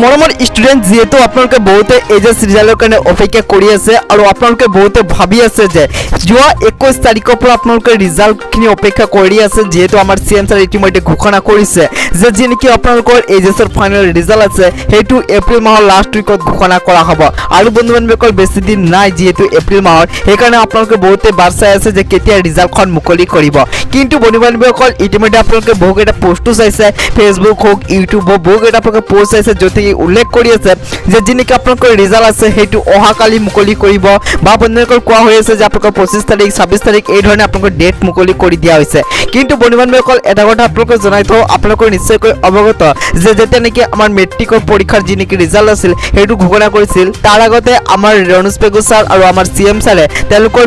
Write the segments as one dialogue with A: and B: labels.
A: মৰমৰ ষ্টুডেণ্ট যিহেতু আপোনালোকে বহুতে এইচএছ ৰিজাল্টৰ কাৰণে অপেক্ষা কৰি আছে আৰু আপোনালোকে বহুতে ভাবি আছে যে যোৱা একৈছ তাৰিখৰ পৰা আপোনালোকে ৰিজাল্টখিনি অপেক্ষা কৰি আছে, যিহেতু আমাৰ চি এম ছাৰ ইতিমধ্যে ঘোষণা কৰিছে যে যি নেকি আপোনালোকৰ এইচএছৰ ফাইনেল ৰিজাল্ট আছে, সেইটো এপ্ৰিল মাহৰ লাষ্ট উইকত ঘোষণা কৰা হ'ব। আৰু বন্ধু বান্ধৱীসকল বেছি দিন নাই যিহেতু এপ্ৰিল মাহৰ, সেইকাৰণে আপোনালোকে বহুতে বাট চাই আছে যে কেতিয়া ৰিজাল্টখন মুকলি কৰিব। কিন্তু বন্ধু বান্ধৱীসকল ইতিমধ্যে আপোনালোকে বহুকেইটা পোষ্টো চাইছে ফেচবুক হওক ইউটিউব হওক, বহুকেইটা আপোনালোকে পোষ্ট চাইছে য'ত উল্লেখ কৰি আছে যে যি নেকি আপোনালোকৰ ৰিজাল্ট আছে, সেইটো অহাকালি মুকলি কৰিব বা বন্ধুসকল কোৱা হৈ আছে যে আপোনালোকৰ পঁচিছ তাৰিখ, ছাব্বিছ তাৰিখ, এই ধৰণে আপোনালোকৰ ডেট মুকলি কৰি দিয়া হৈছে। কিন্তু বন্ধু বান্ধৱীসকল এটা কথা আপোনালোকে জনাই থওঁ, আপোনালোকৰ নিশ্চয়কৈ অৱগত যে যেতিয়া নেকি আমাৰ মেট্ৰিকৰ পৰীক্ষাৰ যি নেকি ৰিজাল্ট আছিল, সেইটো ঘোষণা কৰিছিল, তাৰ আগতে আমাৰ ৰণোজ পেগু ছাৰ আৰু আমাৰ চি এম ছাৰে তেওঁলোকৰ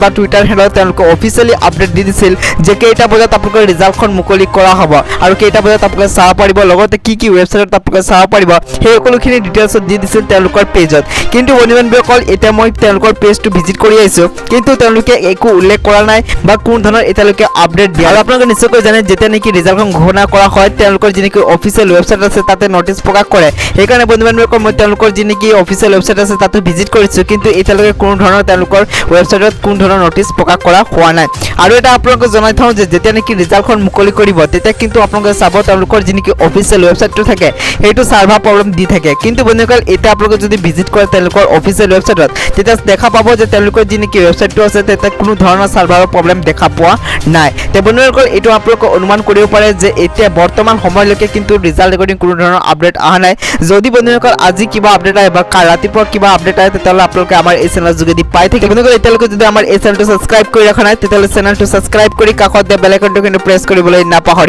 A: বা টুইটাৰ হেণ্ডলত তেওঁলোকে অফিচিয়েলি আপডেট দি দিছিল যে কেইটা বজাত আপোনালোকৰ ৰিজাল্টখন মুকলি কৰা হ'ব আৰু কেইটা বজাত আপোনালোকে চাব পাৰিব, লগতে কি কি ৱেবছাইটত আপোনালোকে চাব পাৰিব সেই সকলোখিনি ডিটেইলছত দি দিছিল তেওঁলোকৰ পেজত কিন্তু বন্ধু এতিয়া মই তেওঁলোকৰ পেজটো ভিজিট কৰি আহিছোঁ। কিন্তু তেওঁলোকে একো উল্লেখ কৰা নাই বা কোনো ধৰণৰ এতিয়ালৈকে আপডেট দিয়া আৰু আপোনালোকে নিশ্চয়কৈ জানে, যেতিয়া নেকি ৰিজাল্টখন ঘোষণা কৰা হয়, তেওঁলোকৰ যি নেকি অফিচিয়েল ৱেবছাইট আছে, তাতে নটিচ প্ৰকাশ কৰে। সেইকাৰণে বন্ধু বান্ধৱীসকল মই তেওঁলোকৰ যি নেকি অফিচিয়েল ৱেবছাইট আছে, তাতে ভিজিট কৰিছোঁ। কিন্তু এতিয়ালৈকে কোনো ধৰণৰ তেওঁলোকৰ ৱেবছাইটত কোনো ধৰণৰ নটিচ প্ৰকাশ কৰা হোৱা নাই। আৰু এটা আপোনালোকে জনাই থওঁ যে, যেতিয়া নেকি ৰিজাল্টখন মুকলি কৰিব, তেতিয়া কিন্তু আপোনালোকে চাব তেওঁলোকৰ যি নেকি অফিচিয়েল ৱেবছাইটটো থাকে, সেইটো চাৰ্ভাৰ প্ৰব্লেম দি থাকে। কিন্তু বন্ধুসকল এতিয়া আপোনালোকে যদি ভিজিট কৰে তেওঁলোকৰ অফিচিয়েল ৱেবছাইটত তেতিয়া দেখা পাব যে তেওঁলোকৰ যি নেকি আছে কোনো ধৰণৰ চাৰ্ভাৰৰ প্ৰব্লেম দেখা পোৱা নাই। তে বন্ধুসকল এইটো আপোনালোকে অনুমান কৰিব পাৰে যে এতিয়া বৰ্তমান সময়লৈকে কিন্তু ৰিজাল্ট ৰেকৰ্ডিং কোনো ধৰণৰ আপডেট অহা নাই। যদি বন্ধুসকল আজি কিবা আপডেট আহে বা ৰাতিপুৱা কিবা আপডেট আহে, তেতিয়াহ'লে আপোনালোকে আমাৰ এই চেনেলৰ যোগেদি পাই থাকে বন্ধুসকল এতিয়ালৈকে যদি আমাৰ এই চেনেলটো ছাবস্ক্ৰাইব কৰি ৰখা নাই, তেতিয়াহ'লে চেনেলটো ছাবস্ক্ৰাইব কৰি কাষত দিয়া কিন্তু প্ৰেছ কৰিবলৈ নাপাহৰিব।